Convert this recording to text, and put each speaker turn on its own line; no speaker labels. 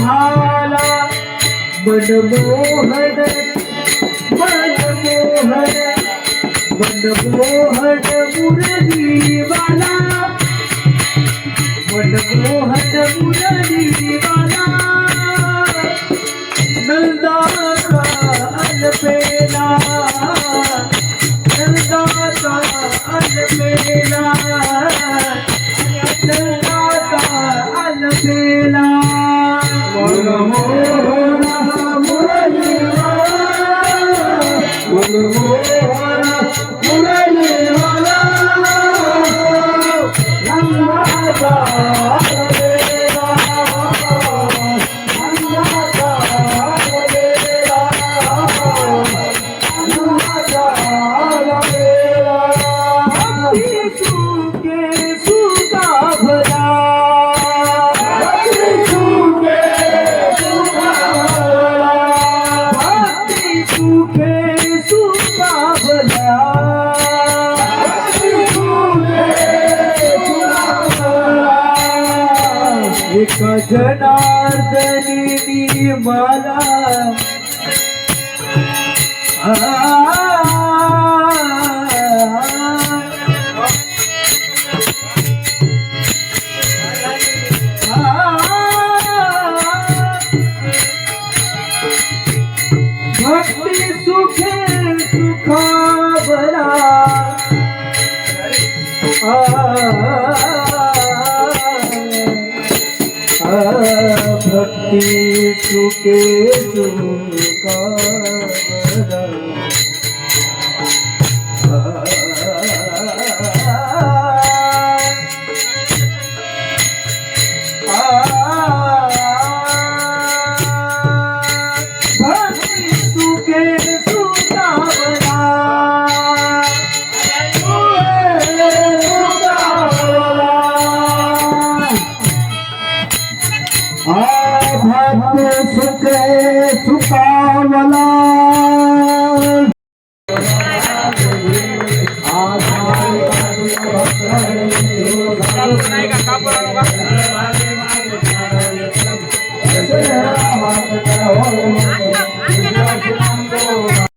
झाला मनमोहन मनमोहन मनमोहन मुरलीवाला मनमोहन मुरलीवाला. नंदाचा अलबेला नंदाचा अलबेला नंदाचा अलबेला मनमोहन एक जनार्दनी मला भक्ती सुखे भक्ति सुखे सुखा भक्त सुख सुखावला का